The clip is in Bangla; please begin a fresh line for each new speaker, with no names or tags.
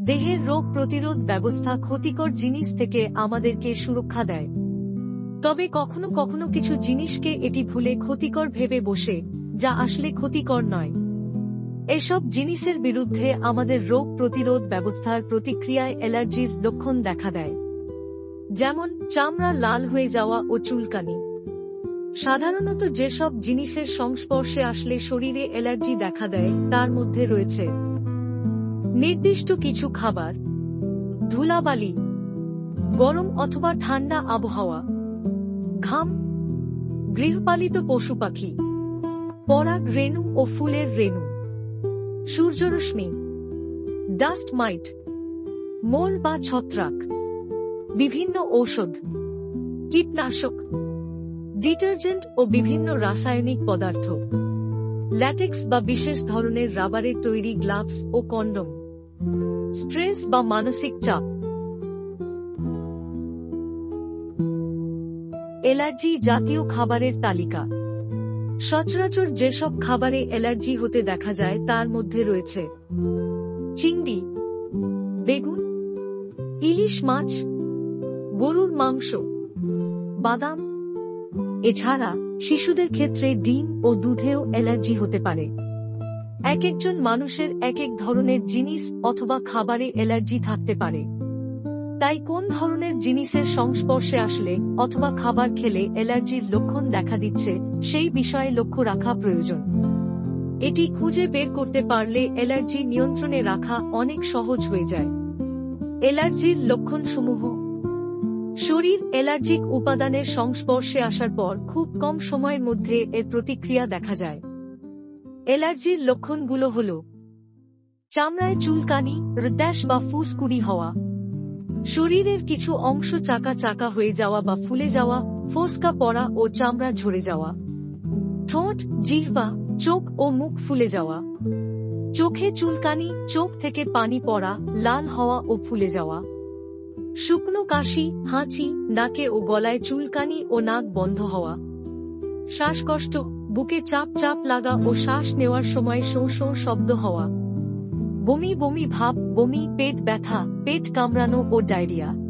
দেহের রোগ প্রতিরোধ ব্যবস্থা ক্ষতিকর জিনিস থেকে আমাদেরকে সুরক্ষা দেয়। তবে কখনো কখনো কিছু জিনিসকে এটি ভুলে ক্ষতিকর ভেবে বসে, যা আসলে ক্ষতিকর নয়। এসব জিনিসের বিরুদ্ধে আমাদের রোগ প্রতিরোধ ব্যবস্থার প্রতিক্রিয়ায় অ্যালার্জির লক্ষণ দেখা দেয়। যেমন, চামড়া লাল হয়ে যাওয়া ও চুলকানি। সাধারণত যেসব জিনিসের সংস্পর্শে আসলে শরীরে অ্যালার্জি দেখা দেয়, তার মধ্যে রয়েছে নির্দিষ্ট কিছু খাবার, ধুলাবালি, গরম অথবা ঠান্ডা আবহাওয়া, ঘাম, গৃহপালিত পশু পাখি পরাগ রেণু ও ফুলের রেণু, সূর্যরশ্মি, ডাস্ট মাইট, মোল বা ছত্রাক, বিভিন্ন ঔষধ, কীটনাশক, ডিটারজেন্ট ও বিভিন্ন রাসায়নিক পদার্থ, ল্যাটেক্স বা বিশেষ ধরনের রাবারের তৈরি গ্লাভস ও কন্ডম। স্ট্রেস বা মানসিক চাপ। অ্যালার্জি জাতীয় খাবারের তালিকা। সচরাচর যেসব খাবারে অ্যালার্জি হতে দেখা যায়, তার মধ্যে রয়েছে চিংড়ি, বেগুন, ইলিশ মাছ, গরুর মাংস, বাদাম, এছাড়া শিশুদের ক্ষেত্রে ডিম ও দুধেও অ্যালার্জি হতে পারে। এক একজন মানুষের এক এক ধরনের জিনিস অথবা খাবারে অ্যালার্জি থাকতে পারে। তাই কোন ধরনের জিনিসের সংস্পর্শে আসলে অথবা খাবার খেলে অ্যালার্জির লক্ষণ দেখা দিচ্ছে, সেই বিষয়ে লক্ষ্য রাখা প্রয়োজন। এটি খুঁজে বের করতে পারলে অ্যালার্জি নিয়ন্ত্রণে রাখা অনেক সহজ হয়ে যায়। অ্যালার্জির লক্ষণসমূহ। শরীর অ্যালার্জিক উপাদানের সংস্পর্শে আসার পর খুব কম সময়ের মধ্যে এর প্রতিক্রিয়া দেখা যায়। অ্যালার্জির লক্ষণগুলো হল চামড়ায় চুলকানি রড্যাশ বা ফুসকুড়ি হওয়া, শরীরের কিছু অংশ চাকা চাকা হয়ে যাওয়া বা ফুলে যাওয়া, ফোসকা পড়া ও চামড়া ঝরে যাওয়া, ঠোঁট, জিহ্বা, চোখ ও মুখ ফুলে যাওয়া, চোখে চুলকানি, চোখ থেকে পানি পড়া, লাল হওয়া ও ফুলে যাওয়া, শুকনো কাশি, হাঁচি, নাকে ও গলায় চুলকানি ও নাক বন্ধ হওয়া, শ্বাসকষ্ট বুকে চাপ চাপ লাগা ও শ্বাস নেওয়ার সময় শোঁ শো শব্দ হওয়া। বমি বমি ভাব, বমি, পেট ব্যথা, পেট কামড়ানো ও ডায়রিয়া।